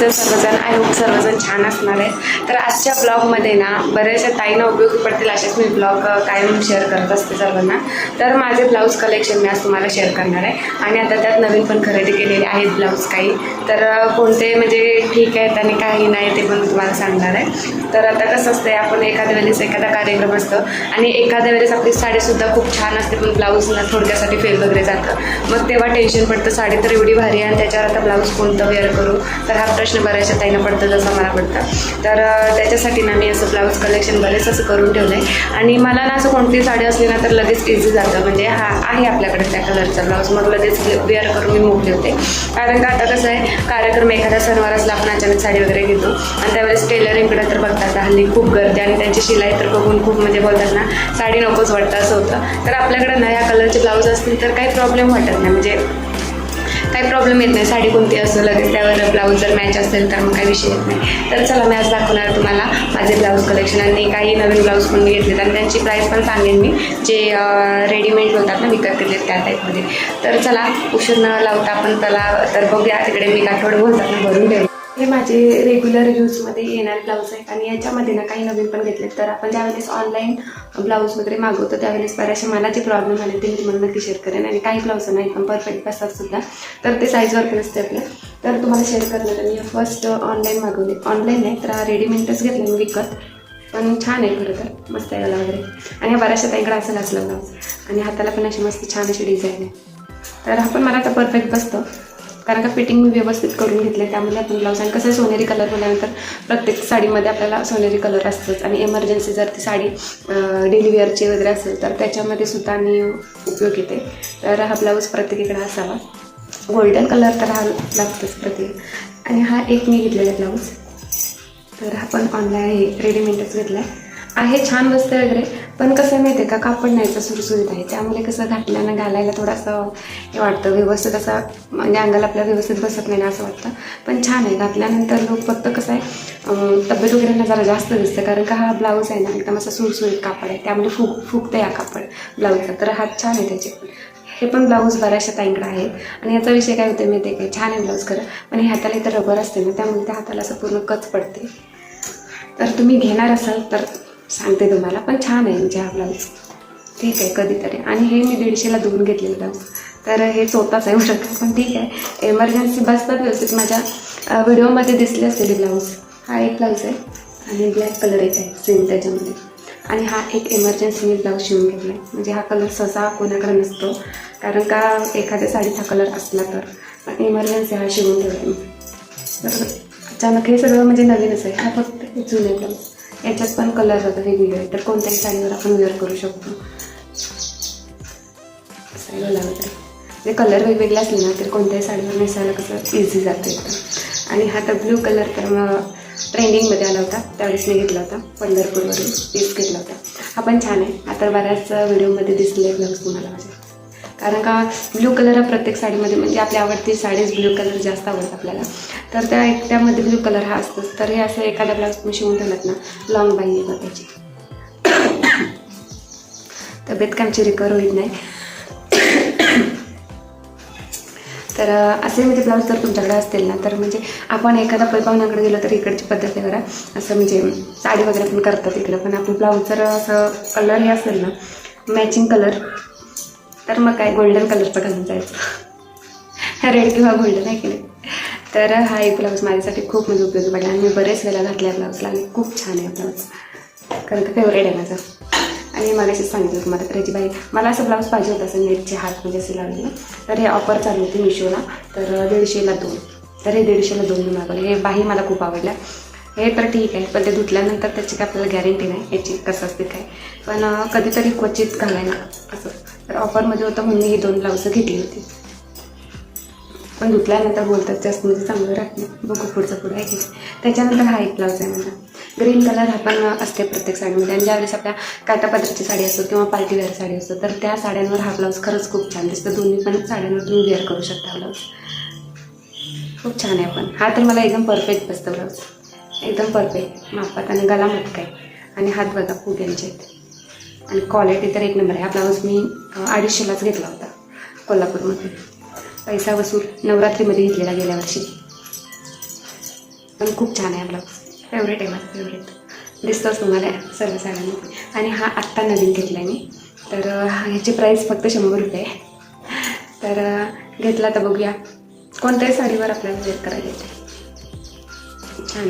तर सर्वजण I hope सर्वजण छान असणार आहे तर आजच्या ब्लॉगमध्ये ना बऱ्याचशा ताईंना उपयोगी पडतील असेच मी ब्लॉग कायम शेअर करत असते सर्वांना. तर माझे ब्लाऊज कलेक्शन मी आज तुम्हाला शेअर करणार आहे. आणि आता त्यात नवीन पण खरेदी केलेले आहेत ब्लाऊज काही. तर कोणते म्हणजे ठीक आहेत आणि काही नाही ते पण तुम्हाला सांगणार आहे. तर आता कसं असतं आपण एखाद्या वेळेस एखादा कार्यक्रम असतो आणि एखाद्या वेळेस आपली साडीसुद्धा खूप छान असते पण ब्लाऊजना थोडक्यासाठी फेल वगैरे जातं. मग तेव्हा टेन्शन पडतं साडी तर एवढी भारी आहे आणि त्याच्यावर आता ब्लाऊज कोणतं वेअर करू? तर हा प्रश्न बऱ्याचशा ताईला पडतं जसा मला पडतं तर त्याच्यासाठी ना मी असं ब्लाऊज कलेक्शन बरेच असं करून ठेवलं आहे आणि मला ना असं कोणती साडी असली ना तर लगेच इझी जातं. म्हणजे हा आहे आपल्याकडे त्या कलरचा ब्लाऊज मग लगेच वेअर करून मी मोकले होते. कारण का आता कसं आहे कार्यक्रम एखादा सणवार असला आपण अचानक साडी वगैरे घेतो. आणि त्यावेळेस टेलरिंगकडे तर बघतात हल्ली खूप गर्दी आणि त्यांची शिलाई तर बघून खूप म्हणजे बोलतात ना साडी नकोच वाटतं असं होतं. तर आपल्याकडे ना या कलरचे ब्लाऊज असतील तर काही प्रॉब्लेम वाटत नाही. म्हणजे काही प्रॉब्लेम येत नाही. साडी कोणती असो लगेच त्यावर ब्लाऊज जर मॅच असेल तर मग काही विषय येत नाही. तर चला मी आज दाखवणार तुम्हाला माझे ब्लाऊज कलेक्शन आणि काही नवीन ब्लाऊज पण मी घेतलेत. आणि त्यांची प्राईस पण सांगेन मी. जे रेडीमेड होतात ना विकत घेतलेत त्या टाईपमध्ये तर चला उशीर न लावता आपण त्याला. तर बघूया तिकडे मी आठवड बोलतात ना भरून ठेवले हे माझे रेग्युलर यूजमध्ये येणारे ब्लाऊज आहेत. आणि याच्यामध्ये ना काही नवीन पण घेतलेत. तर आपण ज्यावेळेस ऑनलाईन ब्लाऊज वगैरे मागवतो त्यावेळेस बऱ्याचशा मला जे प्रॉब्लेम आले ते मी तुम्हाला नक्की शेअर करेन. आणि काही ब्लाऊज नाही एकदम परफेक्ट बसतात सुद्धा. तर ते साईजवर पण असते आपल्या तर तुम्हाला शेअर करणार मी फर्स्ट ऑनलाईन मागवले. ऑनलाईन नाही तर रेडीमेडच घेतलं मी विकत. पण छान आहे खरं तर मस्त आहे गला वगैरे. आणि बऱ्याचशा ताईकडे असं असलं ब्लाऊज आणि हाताला पण अशी मस्त छान अशी डिझाईन आहे. तर हा पण मला आता परफेक्ट बसतं. कारण का फिटिंग मी व्यवस्थित करून घेतले त्यामध्ये आपण ब्लाऊज आणि कसं सोनेरी कलर बोलल्यानंतर प्रत्येक साडीमध्ये आपल्याला सोनेरी कलर असतोच. आणि एमर्जन्सी जर ती साडी डेली वेअरची वगैरे असेल तर त्याच्यामध्ये सुद्धा आणि उपयोग येते. तर हा ब्लाऊज प्रत्येकीकडे असावा. गोल्डन कलर तर हा लागतोच प्रत्येक. आणि हा एक मी घेतलेला ब्लाऊज तर हा पण ऑनलाईन रेडीमेडच घेतला आहे छान बसतं वगैरे. पण कसं आहे माहिती आहे का कापड नाहीचं सुरसुरीत आहे. त्यामुळे कसं घातल्यानं घालायला थोडंसं हे वाटतं. व्यवस्थित असं म्हणजे अंगाला आपल्या व्यवस्थित बसत नाही ना असं वाटतं. पण छान आहे. घातल्यानंतर लोक फक्त कसं आहे तब्येत वगैरे जरा जास्त दिसतं. कारण का हा ब्लाऊज आहे ना एकदम असं सुरसुरीत कापड आहे. त्यामुळे फुग फुगतं या कापड ब्लाऊजचा तर हात छान आहे त्याचे. पण हे पण ब्लाऊज बऱ्याचशा ताईंकडे आहेत. आणि याचा विषय काय होते माहिती आहे काय छान आहे ब्लाऊज खरं. पण हे हाताला इथं रबर असते ना त्यामुळे त्या हाताला असं पूर्ण कच पडते. तर तुम्ही घेणार असाल तर सांगते तुम्हाला पण छान आहे म्हणजे हा ब्लाऊज ठीक आहे कधीतरी. आणि हे मी दीडशेला धुवून घेतलेलं ब्लाऊज तर हे स्वतःच आहे शकतं पण ठीक आहे. एमर्जन्सी बसतात व्यवस्थित माझ्या व्हिडिओमध्ये दिसले असलेले ब्लाऊज हा एक ब्लाऊज आहे आणि ब्लॅक कलर एक आहे सेम त्याच्यामध्ये. आणि हा एक एमर्जन्सी मी ब्लाऊज शिवून घेतला आहे म्हणजे हा कलर सहसा कोणाकडे नसतो कारण का एखाद्या साडीचा कलर असला तर. पण इमर्जन्सी हा शिवून ठेवला आहे तर अचानक हे सगळं म्हणजे नवीनच आहे. हा फक्त जुने ब्लाऊज याच्यात पण कलर होता वेगवेगळे आहे तर कोणत्याही साडीवर आपण वेअर करू शकतो. ते म्हणजे कलर वेगवेगळे असले ना तर कोणत्याही साडीवर नेसायला कसं इझी जातं एकदम. आणि हा तर ब्ल्यू कलर तर मग ट्रेंडिंगमध्ये आला होता. त्यावेळेस मी घेतला होता. पंढरपूरवरून पीस घेतला होता. हा पण छान आहे. आता बऱ्याच व्हिडिओमध्ये दिसले ब्लाऊज तुम्हाला माझ्या. कारण का ब्ल्यू कलर हा प्रत्येक साडीमध्ये म्हणजे आपली आवडती साडीच ब्ल्यू कलर जास्त आवडतं आपल्याला. तर त्या एकट्यामध्ये ब्ल्यू कलर हा असतोच. तर हे असं एखादा ब्लाऊज तुम्ही शिवून ठेवलात ना लॉंग बाई त्याची तब्येत काय आमची रिकवर होईल नाही. तर असे म्हणजे ब्लाऊज जर तुमच्याकडे असतील ना. तर म्हणजे आपण एखादा पैपावण्याकडे गेलो तर इकडची पद्धत आहे करा असं म्हणजे साडी वगैरे पण करतात इकडं पण आपण ब्लाऊज जर असं कलर हे असेल ना मॅचिंग कलर तर मग काय गोल्डन कलरचं घालून जायचं रेड किंवा गोल्डन आहे की नाही. तर हा एक ब्लाऊज माझ्यासाठी खूप म्हणजे उपयोगी पडला. आणि मी बरेच वेळा घातल्या ब्लाऊजला आणि खूप छान आहे ब्लाऊज कारण तो फेवरेट आहे माझं. आणि मगाशी सांगितलं तुम्हाला तर बाई मला असं ब्लाऊज पाहिजे होतं असं नेटचे हात म्हणजे असे लावलेलं तर हे ऑफर चालू होती मिशोला. तर दीडशेला दोन. तर हे दीडशेला दोन मी मागवले. हे बाही मला खूप आवडल्या. हे तर ठीक आहे पण ते धुतल्यानंतर त्याची काय आपल्याला गॅरंटी नाही. याची कसं असते काय. पण कधीतरी क्वचित घालायला. असं. तर ऑफरमध्ये होतं म्हणून मी ही दोन ब्लाऊज घेतली होती. पण धुतल्यानंतर बोलतात जास्त म्हणजे चांगलं राहत नाही. बघू पुढचं पुढं आहे की त्याच्यानंतर हा एक ब्लाऊज आहे माझा. ग्रीन कलर हा पण असते प्रत्येक साडीमध्ये. आणि ज्यावेळेस आपल्या काटापदराची साडी असो किंवा पार्टीवेअर साडी असो तर त्या साड्यांवर हा ब्लाऊज खरंच खूप छान दिसतं. दोन्ही पण साड्यांवर तुम्ही वेअर करू शकता ब्लाऊज खूप छान आहे पण. हा तर मला एकदम परफेक्ट बसतं ब्लाऊज एकदम परफेक्ट मापात आणि गला मोठका आहे. आणि हात बघा फुग्यांचे आहेत. आणि क्वालिटी तर एक नंबर आहे. हा ब्लाऊज मी अडीचशेलाच घेतला होता कोल्हापूरमध्ये. पैसा वसूल नवरात्रीमध्ये घेतलेला गेल्या वर्षी. पण खूप छान आहे ब्लाऊज फेवरेट आहे माझा फेवरेट दिसतोच तुम्हाला सर्व साड्यांमध्ये आणि हा आत्ता नवीन घेतला आहे मी. तर ह्याची प्राईस फक्त शंभर रुपये आहे. तर घेतला तर बघूया. कोणत्याही साडीवर आपल्याला वेअर करायला येते. छान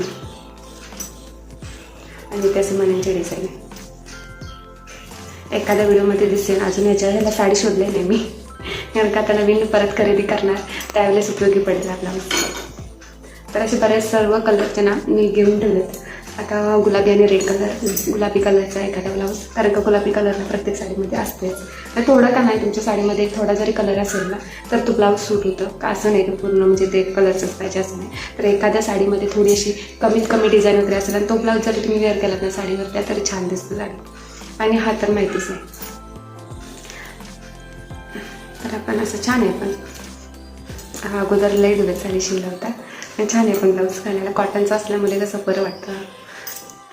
आणि त्याचं मनांची डिझाईन आहे. एखाद्या व्हिडिओमध्ये दिसेल अजून याच्या ह्याला साडी शोधले नाही मी. कारण का आता नवीन परत खरेदी करणार त्यावेळेस उपयोगी पडेल आपला तर असे बरेच सर्व कलरचे ना मी घेऊन ठेवलेत. आता गुलाबी आणि रेड कलर गुलाबी कलरचा एखादा ब्लाऊज कारण का गुलाबी कलरला प्रत्येक साडीमध्ये असतेच. तर थोडं का नाही तुमच्या साडीमध्ये थोडा जरी कलर असेल ना तर तो ब्लाऊज सूट होतं. का असं नाही की पूर्ण म्हणजे ते कलरचंच पाहिजे असं नाही. तर एखाद्या साडीमध्ये थोडी अशी कमीत कमी डिझाईन वगैरे असेल आणि तो ब्लाऊज जरी तुम्ही वेअर केलात ना साडीवर त्या तरी छान दिसतं साडी. आणि हा तर माहितीच आहे तर आपण असं छान आहे पण. हा अगोदर लई दिवस साडी शिवला होता. आणि छान आहे पण ब्लाऊज घालायला. कॉटनचं असल्यामुळे कसं बरं वाटतं.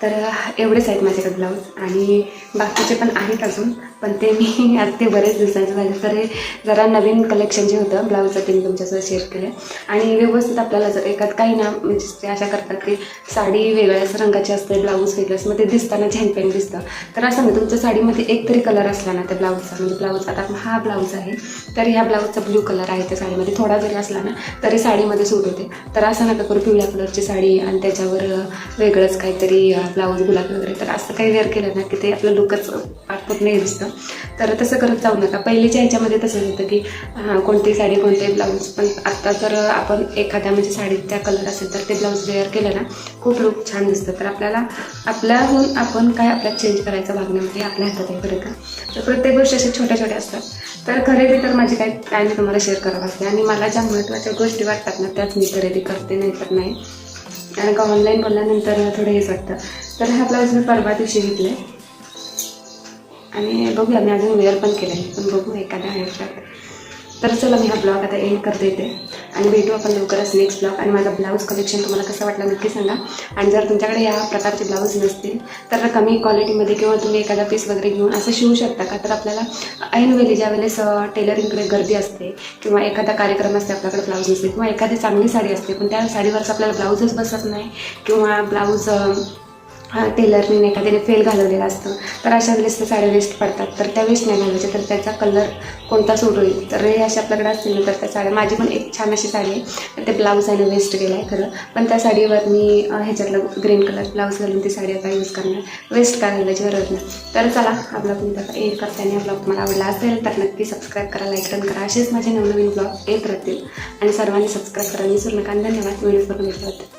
तर एवढेच आहेत माझ्याकडे ब्लाऊज आणि बाकीचे पण आहेत अजून. पण ते मी आज ते बरेच दिवसांचं झाले. तर हे जरा नवीन कलेक्शन जे होतं ब्लाऊजचं ते मी तुमच्यासोबत शेअर केलं आणि व्यवस्थित आपल्याला जर एकात काही ना म्हणजे ते अशा करतात की साडी वेगळ्याच रंगाची असते ब्लाऊज वेगळंच मग ते दिसताना झेनपेन दिसतं. तर असं नाही तुमच्या साडीमध्ये एक तरी कलर असला ना त्या ब्लाऊजचा म्हणजे ब्लाऊज आता हा ब्लाऊज आहे तर ह्या ब्लाऊजचा ब्ल्यू कलर आहे त्या साडीमध्ये. थोडा जरी असला ना तरी साडीमध्ये सूट होते. तर असं नका करू पिवळ्या कलरची साडी आणि त्याच्यावर वेगळंच काहीतरी ब्लाऊज गुलाब वगैरे. तर असं काही वेअर केलं ना की ते आपलं लुकच पूर्ण नाही दिसतं तर तसं करत जाऊ नका. पहिलीच्या ह्याच्यामध्ये तसंच होतं की हां कोणती साडी कोणते ब्लाऊज पण आत्ता जर आपण एखाद्या म्हणजे साडीत त्या कलर असेल तर ते ब्लाऊज वेअर केलं ना खूप लुक छान दिसतं. तर आपल्याला आपल्याहून आपण काय आपल्यात चेंज करायचं वागण्यामध्ये आपल्या हातात आहे बरं का? तर प्रत्येक गोष्टी अशा छोट्या छोट्या असतात. तर खरेदी तर माझी काय काय मी तुम्हाला शेअर करावं लागते. आणि मला ज्या महत्त्वाच्या गोष्टी वाटतात ना त्याच मी खरेदी करते नाही तर नाही. कारण का ऑनलाईन बोलल्यानंतर थोडं हेच वाटतं. तर हा ब्लाऊज मी परवा दिवशी घेतला आहे आणि बघूया मी अजून वेअर पण केलं आहे पण बघू एखाद्या ह्याच्यात तर. चला मी हा ब्लॉग आता एंड करते इथे. आणि भेटू आपण लवकरच नेक्स्ट ब्लॉग. आणि माझा ब्लाऊज कलेक्शन तुम्हाला कसं वाटलं नक्की सांगा. आणि जर तुमच्याकडे या प्रकारचे ब्लाऊज नसतील तर कमी क्वालिटीमध्ये किंवा तुम्ही एखादा पीस वगैरे घेऊन असं शिवू शकता का? तर आपल्याला ऐनवेळी ज्या वेळेस टेलरिंगकडे गर्दी असते किंवा एखादा कार्यक्रम असते आपल्याकडे ब्लाऊज नसते किंवा एखादी चांगली साडी असते पण त्या साडीवरच आपल्याला ब्लाऊजच बसत नाही किंवा ब्लाऊज टेलरने एखाद्याने फेल घालवलेलं असतं. तर अशा वेळेस त्या साड्या वेस्ट पडतात. तर त्या वेस्ट नाही घालायच्या तर त्याचा कलर कोणता सूट होईल? तर हे अशा आपल्याकडे असतील ना तर त्या साड्या. माझी पण एक छान अशी साडी आहे. तर ते ब्लाऊज आहे वेस्ट गेला आहे खरं. पण त्या साडीवर मी ह्याच्यातलं ग्रीन कलर ब्लाऊज घालून ती साडी आता यूज करणार. वेस्ट का घालायची गरज नाही. तर चला आपला तुमचा एक आता करताना ब्लॉग तुम्हाला आवडला असेल तर नक्की सबस्क्राईब करा लाईक पण करा. असेच माझे नवनवीन ब्लॉग येत राहतील. आणि सर्वांनी सबस्क्राईब करा. विसरू नका धन्यवाद. व्हिडिओ बघून घेतल्याबद्दल